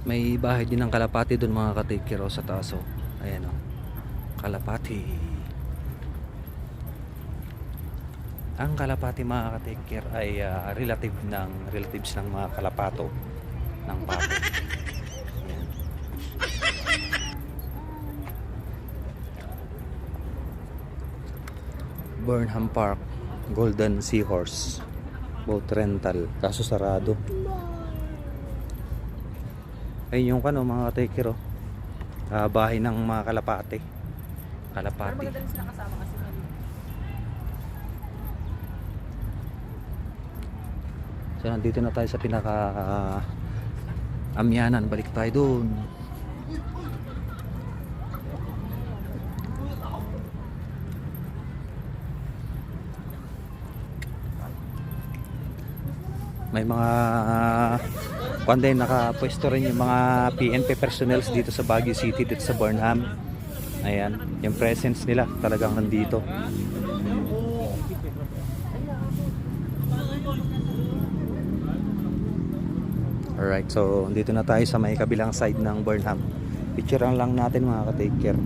May bahay din ng kalapati doon mga katikiro sa taas oh. Ayan oh. Kalapati. Ang kalapati mga katikir ay ah, relative ng relatives ng mga kalapato ng pato. Burnham Park Golden Seahorse boat rental kaso sarado ayun yung kano mga katekero ah, bahay ng mga kalapate. Pero kalapati. maganda rin sila kasama kasi so nandito na tayo sa pinaka ah, amyanan. Balik tayo doon may mga kung din nakapwesto rin yung mga PNP personnels dito sa Baguio City dito sa Burnham ayan yung presence nila talagang nandito. Alright so dito na tayo sa may kabilang side ng Burnham picture lang natin mga ka-take care